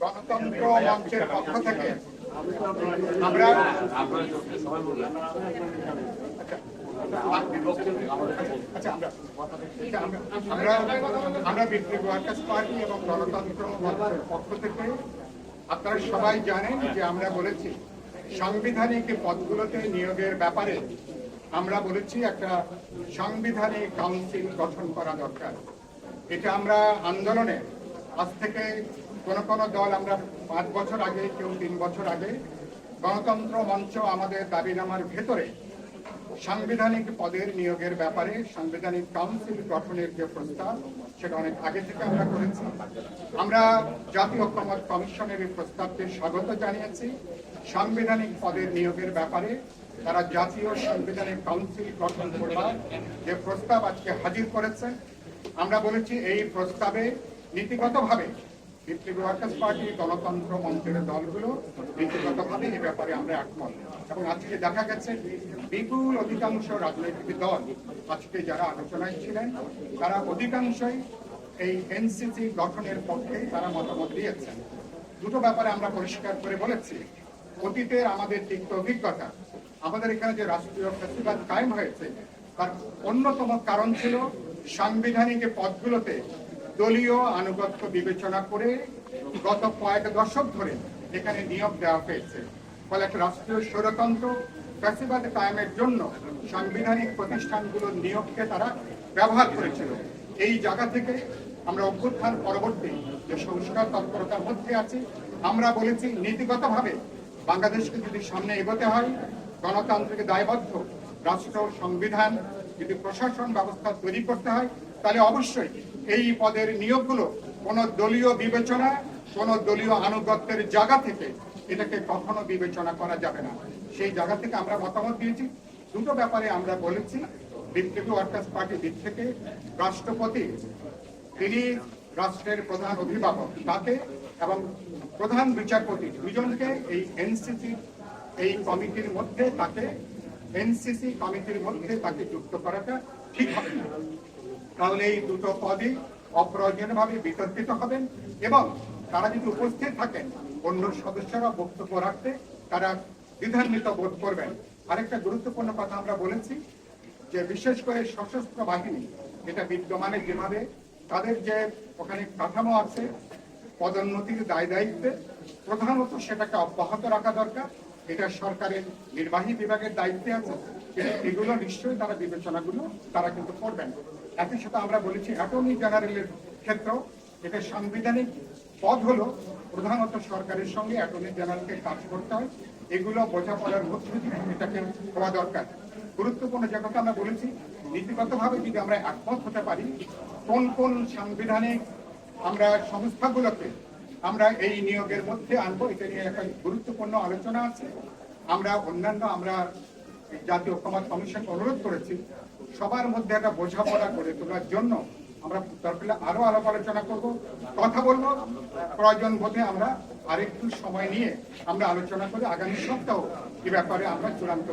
গণতন্ত্র মঞ্চের পক্ষ থেকে আমরা আচ্ছা আমরা আচ্ছা, ওয়ার্কার্স পার্টি এবং গণতন্ত্র মঞ্চের পক্ষ থেকে আপনারা সবাই জানেন যে আমরা বলেছি সাংবিধানিক পদগুলোতে নিয়োগের ব্যাপারে আমরা বলেছি একটা সাংবিধানিক কাউন্সিল গঠন করা দরকার। এটা আমরা আন্দোলনে আজ থেকে কোন কোন দল আমরা পাঁচ বছর আগে কেউ তিন বছর আগে গণতন্ত্র মঞ্চ আমাদের দাবিনামার ভেতরে সাংবিধানিক পদের নিয়োগের ব্যাপারে, সাংবিধানিক কাউন্সিল গঠনের যে প্রস্তাব, সেটা অনেক আগে থেকে আমরা করেছি। আমরা জাতীয় ঐক্যমত কমিশনের এই প্রস্তাবকে স্বাগত জানিয়েছি। সাংবিধানিক পদের নিয়োগের ব্যাপারে তারা জাতীয় সাংবিধানিক কাউন্সিল গঠন করবার যে প্রস্তাব আজকে হাজির করেছে। আমরা বলেছি এই প্রস্তাবে নীতিগতভাবে বিপ্লবী ওয়ার্কার্স পার্টি, গণতন্ত্র মঞ্চের দলগুলো নীতিগতভাবে এ ব্যাপারে আমরা একমত। এবং আজকে দেখা গেছে বিপুল অধিকাংশ রাজনৈতিক দল আজকে যারা আলোচনায় ছিলেন, তারা অধিকাংশই এই এনসিসি গঠনের পক্ষে তারা মতামত দিয়েছেন। দুটো ব্যাপারে আমরা পরিষ্কার করে বলেছি। অতীতের আমাদের তিক্ত অভিজ্ঞতা, আমাদের এখানে যে রাষ্ট্রীয় ফেস্টিভ্যাল কায়েম হয়েছে, তার অন্যতম কারণ ছিল সাংবিধানিক পদগুলোতে দলীয় আনুগত্য বিবেচনা করে গত কয়েক দশক ধরে এখানে নিয়োগ দেওয়া হয়েছে। ফলে একটা রাষ্ট্রীয় স্বৈরতন্ত্র ফ্যাসিবাদ কায়েমের জন্য সাংবিধানিক প্রতিষ্ঠানগুলোর নিয়োগকে তারা ব্যবহার করেছিল। এই জায়গা থেকে আমরা অভ্যুত্থান পরবর্তী যে সংস্কার তৎপরতার মধ্যে আছি, আমরা বলেছি নীতিগতভাবে বাংলাদেশকে যদি সামনে এগোতে হয়, গণতান্ত্রিক দায়বদ্ধ রাষ্ট্র, সংবিধান, যদি প্রশাসন ব্যবস্থা তৈরি করতে হয়, তাহলে অবশ্যই এই পদের নিয়োগগুলো কোন দলীয় বিবেচনা কোন দলীয় আনুগত্যের জায়গা থেকে এটাকে কখনো বিবেচনা করা যাবে না। সেই জায়গা থেকে আমরা মতামত দিয়েছি। দুটো ব্যাপারে আমরা বলেছি, বিপ্লবী ওয়ার্কার্স পার্টির দিক থেকে রাষ্ট্রপতি, তিনি রাষ্ট্রের প্রধান অভিভাবক তাকে এবং প্রধান বিচারপতি দুজনকে এই এনসিসি, এই কমিটির মধ্যে তাকে, এনসিসি কমিটির মধ্যে তাকে যুক্ত করাটা ঠিক হবে না। তাহলে এই দুটো পদই অপ্রয়োজনীয়ভাবে বিতর্কিত হবেন এবং তারা যদি উপস্থিত থাকেন, অন্য সদস্যরা বক্তব্য রাখতে তারা দ্বিধান্বিত বোধ করবেন। আরেকটা গুরুত্বপূর্ণ কথা আমরা বলেছি যে বিশেষ করে সশস্ত্র বাহিনী এটা বিদ্যমানে যেভাবে তাদের যে ওখানে কাঠামো আছে, পদোন্নতির দায় দায়িত্বে, প্রধানত সেটাকে অব্যাহত রাখা দরকার। এটা সরকারের নির্বাহী বিভাগের দায়িত্বে আছে। এগুলো নিশ্চয়ই তারা বিবেচনাগুলো তারা কিন্তু করবেন। একই সাথে আমরা বলেছি অ্যাটর্নি জেনারেলের ক্ষেত্রেও এটা সাংবিধানিক পদ হলো প্রধানত সরকারের সঙ্গে অ্যাটর্নি জেনারেলকে কাজ করতে হয়। এগুলো বোঝাপড়ার মধ্যে এটাকে হওয়া দরকার। গুরুত্বপূর্ণ যে কথা আমরা বলেছি, নীতিগতভাবে যদি আমরা একমত হতে পারি, কোন কোন সাংবিধানিক আমরা সংস্থাগুলোকে আমরা এই নিয়োগের মধ্যে আনব, এটা নিয়ে একটা গুরুত্বপূর্ণ আলোচনা আছে। আমরা অন্যান্য আমরা জাতীয় ঐক্যমত কমিশন অনুরোধ করেছি সবার মধ্যে একটা বোঝাপড়া করে তোলার জন্য আমরা দরকার আরও আলাপ আলোচনা করব, কথা বলব। প্রয়োজন বোধে আমরা আরেকটু সময় নিয়ে আমরা আলোচনা করে আগামী সপ্তাহ এ ব্যাপারে আমরা চূড়ান্ত